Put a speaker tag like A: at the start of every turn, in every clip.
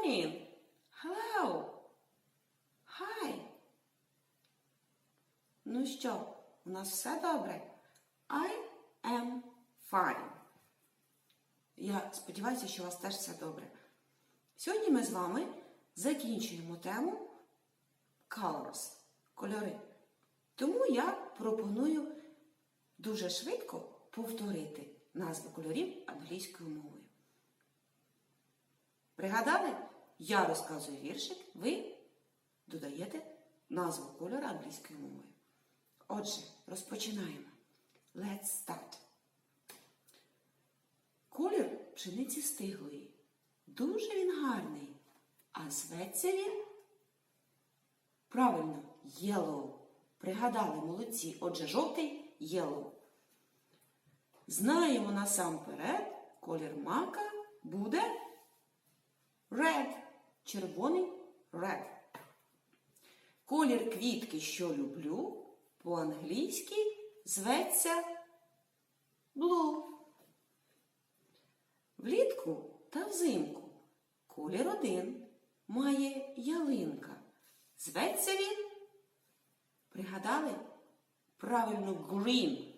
A: morning. Hello. Hi. Ну що, у нас все добре? I am fine. Я сподіваюся, що у вас теж все добре. Сьогодні ми з вами закінчуємо тему colors кольори. Тому я пропоную дуже швидко повторити назву кольорів англійською мовою. Пригадали? Я розказую віршик, ви додаєте назву кольору англійською мовою. Отже, розпочинаємо. Let's start. Колір пшениці стиглої. Дуже він гарний. А зветься він правильно yellow. Пригадали молодці. Отже, жовтий yellow. Знаємо насамперед, колір мака буде red. Червоний red. Колір квітки, що люблю, по-англійськи зветься blue. Влітку та взимку колір один має ялинка. Зветься він. Пригадали? Правильно green.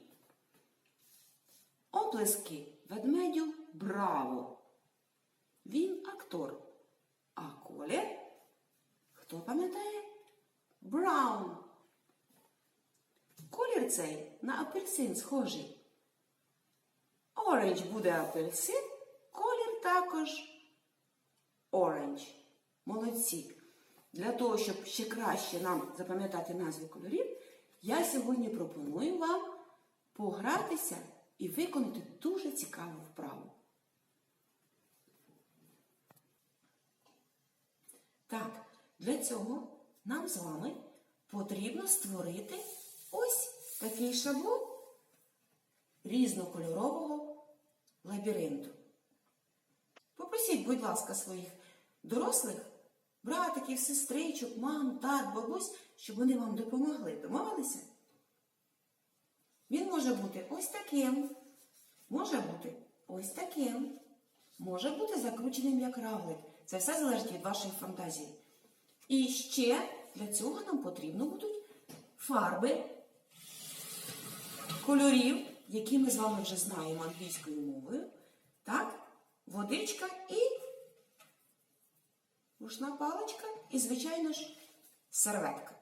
A: Оплески ведмедю браво. Він актор. А колір? Хто пам'ятає? Браун. Колір цей на апельсин схожий. Оранж буде апельсин, колір також оранж. Молодці. Для того, щоб ще краще нам запам'ятати назви кольорів, я сьогодні пропоную вам погратися і виконати дуже цікаву вправу. Так, для цього нам з вами потрібно створити ось такий шаблон різнокольорового лабіринту. Попросіть, будь ласка, своїх дорослих, братиків, сестричок, мам, тат, бабусь, щоб вони вам допомогли. Домовилися? Він може бути ось таким, може бути ось таким, може бути закрученим як равлик. Це все залежить від вашої фантазії. І ще для цього нам потрібно будуть фарби кольорів, які ми з вами вже знаємо англійською мовою. Так, водичка і рушна паличка, і, звичайно ж, серветка.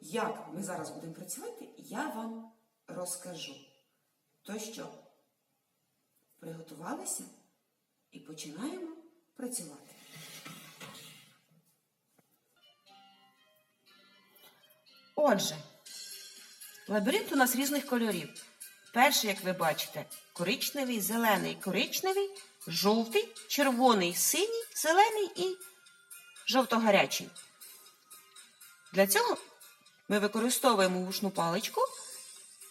A: Як ми зараз будемо працювати, я вам розкажу. То що, приготувалися і починаємо працювати. Отже, лабіринт у нас різних кольорів. Перший, як ви бачите, коричневий, зелений, коричневий, жовтий, червоний, синій, зелений і жовто-гарячий. Для цього ми використовуємо вушну паличку,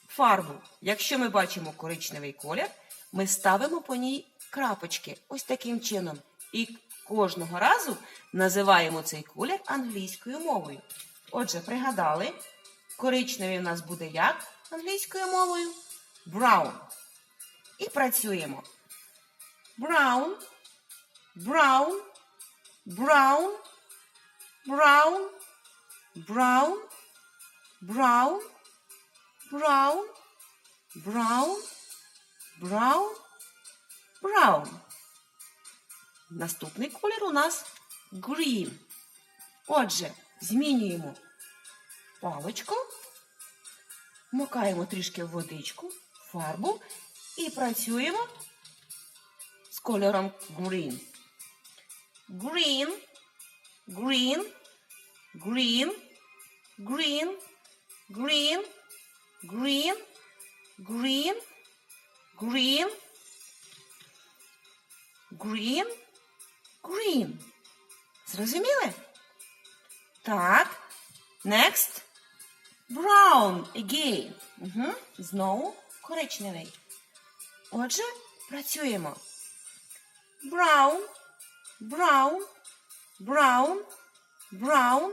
A: фарбу. Якщо ми бачимо коричневий колір, ми ставимо по ній крапочки ось таким чином. І кожного разу називаємо цей колір англійською мовою. Отже, пригадали, коричневий у нас буде як англійською мовою? Brown. І працюємо. Brown, brown, brown, brown, brown, brown, brown, brown, brown, brown. Наступний колір у нас green. Отже, змінюємо паличку, вмикаємо трішки водичку, фарбу і працюємо з кольором green. Green, green, green, green, green, green, green, green, green, green. Зрозуміли? Так. Next. Brown again. Угу. Знову коричневий. Отже, працюємо. Brown, brown, brown, brown,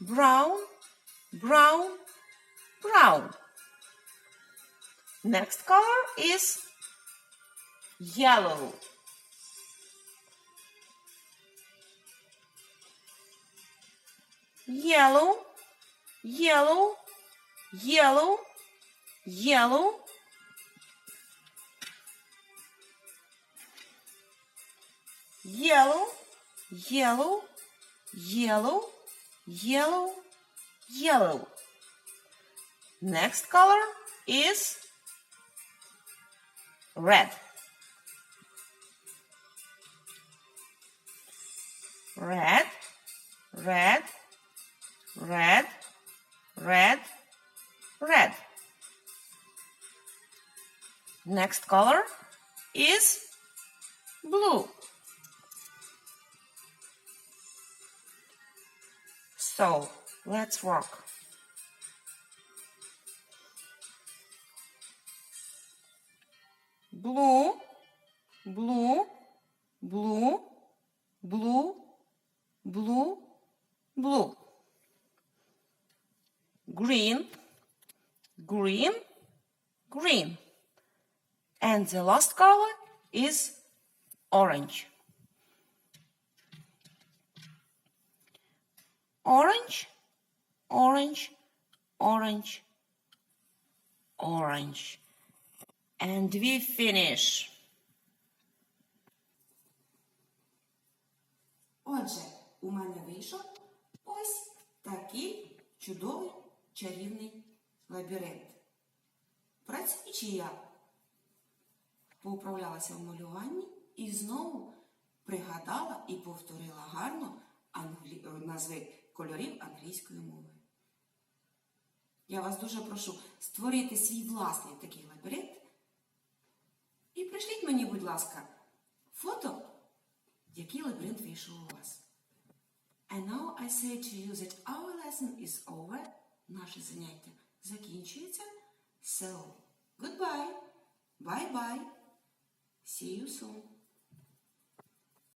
A: brown, brown, brown. Next color is yellow.
B: Yellow, yellow, yellow, yellow. Yellow, yellow, yellow, yellow, yellow. Next color is red. Red, red, red, red, red. Next color is blue. So let's work. Blue, blue, blue, blue, blue, blue Green, green, green. And the last color is orange. Orange, orange, orange, orange. And we finish.
A: Отже, у мене вийшов ось такий чудовий чарівний лабіринт. Працюючи я поуправлялася в малюванні і знову пригадала і повторила гарно англі... назви кольорів англійської мови. Я вас дуже прошу створити свій власний такий лабіринт. І пришліть мені, будь ласка, фото, який лабіринт вийшов у вас. And now I say to you that our lesson is over. Наше заняття закінчується. So, goodbye, bye-bye. See you soon.